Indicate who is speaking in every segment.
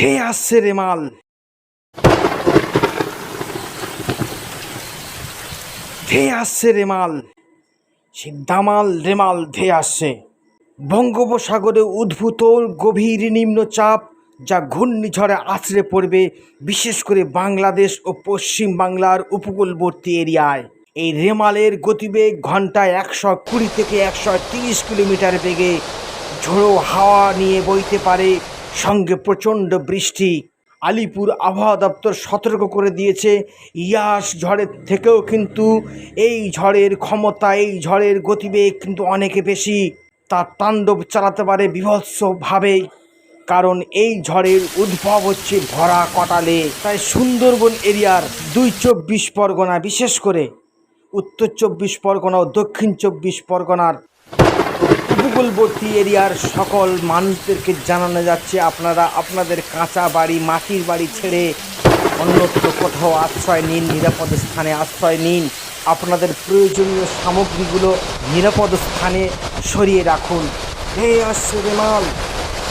Speaker 1: ধেয়ে আসছে রেমাল ধেয়ে আসছে রেমাল সে দামাল রেমাল ধেয়ে আসছে। বঙ্গোপসাগরে উদ্ভূত গভীর নিম্নচাপ যা ঘূর্ণিঝড়ে আছড়ে পড়বে, বিশেষ করে বাংলাদেশ ও পশ্চিম বাংলার উপকূলবর্তী এরিয়ায়। এই রেমালের গতিবেগ ঘন্টায় একশো কুড়ি থেকে একশো তিরিশ কিলোমিটার বেগে ঝোড়ো হাওয়া নিয়ে বইতে পারে সঙ্গে প্রচণ্ড বৃষ্টি। আলিপুর আবহাওয়া দপ্তর সতর্ক করে দিয়েছে, ইয়াস ঝড়ের থেকেও কিন্তু এই ঝড়ের ক্ষমতা, এই ঝড়ের গতিবেগ কিন্তু অনেকে বেশি। তার তাণ্ডব চালাতে পারে বিভৎসভাবে, কারণ এই ঝড়ের উদ্ভব হচ্ছে ভরা কটালে। তাই সুন্দরবন এরিয়ার দুই চব্বিশ পরগনা, বিশেষ করে উত্তর চব্বিশ পরগনা ও দক্ষিণ চব্বিশ পরগনার উপকূলবর্তী এরিয়ার সকল মানুষদেরকে জানানো যাচ্ছে, আপনারা আপনাদের কাঁচা বাড়ি, মাটির বাড়ি ছেড়ে অন্যত্র কোথাও আশ্রয় নিন, নিরাপদ স্থানে আশ্রয় নিন। আপনাদের প্রয়োজনীয় সামগ্রীগুলো নিরাপদ স্থানে সরিয়ে রাখুন। হে আসছে রেমাল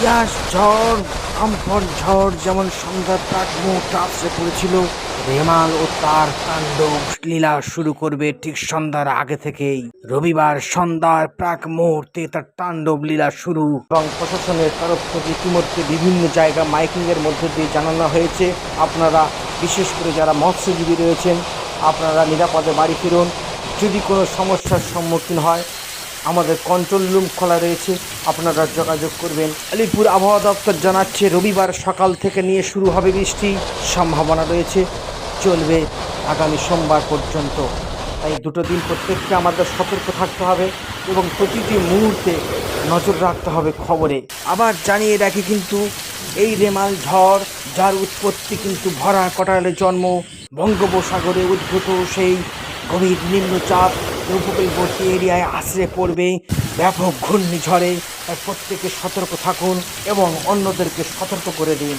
Speaker 1: ইয়াস ঝড় আমফর ঝড় যেমন সন্ধ্যার প্রাক মুহূর্তে আশ্রে পড়েছিল, রেমাল ও তার তাণ্ডব লীলা শুরু করবে ঠিক সন্ধ্যার আগে থেকেই। রবিবার সন্ধ্যার প্রাক মুহূর্তে তার তাণ্ডব লীলা শুরু। এবং প্রশাসনের তরফ থেকে ইতিমধ্যে বিভিন্ন জায়গা মাইকিং এর মধ্যে দিয়ে জানানো হয়েছে। আপনারা, বিশেষ করে যারা মৎস্যজীবী রয়েছেন, আপনারা নিরাপদে বাড়ি ফিরুন। যদি কোনো সমস্যার সম্মুখীন হয় আমাদের কন্ট্রোল রুম খোলা রয়েছে। আপনারা যোগাযোগ করবেন। আলিপুর আবহাওয়া দপ্তর জানাচ্ছে, রবিবার সকাল থেকে নিয়ে শুরু হবে বৃষ্টি। সম্ভাবনা রয়েছে, চলবে আগামী সোমবার পর্যন্ত। তাই দুটো দিন প্রত্যেককে আমাদের সতর্ক থাকতে হবে এবং প্রতিটি মুহূর্তে নজর রাখতে হবে খবরে। আবার জানিয়ে রাখি কিন্তু, এই রেমাল ঝড়, যার উৎপত্তি কিন্তু ভরা কটালে জন্ম, বঙ্গোপসাগরে উদ্ভূত সেই গভীর নিম্নচাপ উপকূলবর্তী এরিয়ায় আশ্রে পড়বে ব্যাপক ঘূর্ণিঝড়ে। প্রত্যেকে সতর্ক থাকুন এবং অন্যদেরকে সতর্ক করে দিন।